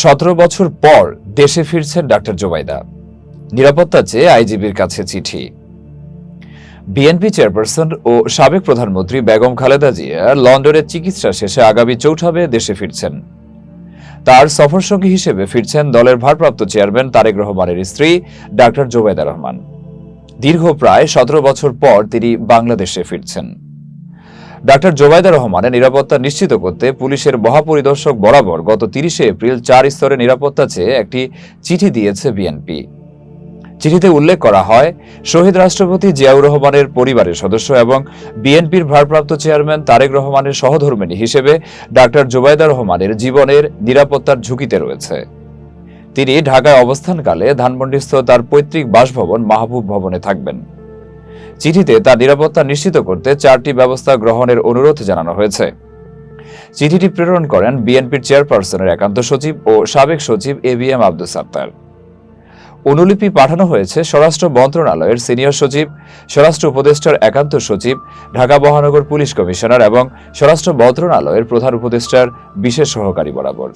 সতেরো বছর পর দেশে ফিরছেন ডাক্তার জোবাইদা। নিরাপত্তা চেয়ে আইজিবির কাছে চিঠি। বিএনপি চেয়ারপারসন ও সাবেক প্রধানমন্ত্রী বেগম খালেদা জিয়া লন্ডনে চিকিৎসা শেষে আগামী চৌঠাবে দেশে ফিরছেন। তার সফরসঙ্গী হিসেবে ফিরছেন দলের ভারপ্রাপ্ত চেয়ারম্যান তারেক রহমানের স্ত্রী ডাক্তার জোবাইদা রহমান। দীর্ঘ প্রায় সতেরো বছর পর তিনি বাংলাদেশে ফিরছেন। ডাক্তার জোবাইদা রহমানের নিরাপত্তা নিশ্চিত করতে পুলিশের মহাপরিদর্শক বরাবর গত তিরিশে এপ্রিল চার স্তরের নিরাপত্তা চেয়ে একটি চিঠি দিয়েছে বিএনপি। চিঠিতে উল্লেখ করা হয়, শহীদ রাষ্ট্রপতি জিয়াউর রহমানের পরিবারের সদস্য এবং বিএনপির ভারপ্রাপ্ত চেয়ারম্যান তারেক রহমানের সহধর্মিণী হিসেবে ডাক্তার জোবাইদা রহমানের জীবনের নিরাপত্তার ঝুঁকিতে রয়েছে। তিনি ঢাকায় অবস্থানকালে ধানমন্ডিস্থ তার পৈতৃক বাসভবন মাহবুব ভবনে থাকবেন। চিঠিতে তার নিরাপত্তা নিশ্চিত করতে চারটি ব্যবস্থা গ্রহণের অনুরোধ জানানো হয়েছে। চিঠিটি প্রেরণ করেন বিএনপির চেয়ারপারসনের একান্ত সচিব ও সাবেক সচিব A B M Abdul Sattar. অনুলিপি পাঠানো হয়েছে স্বরাষ্ট্র মন্ত্রণালয়ের সিনিয়র সচিব, স্বরাষ্ট্র উপদেষ্টার একান্ত সচিব, ঢাকা মহানগর পুলিশ কমিশনার এবং স্বরাষ্ট্র মন্ত্রণালয়ের প্রধান উপদেষ্টার বিশেষ সহকারী বরাবর।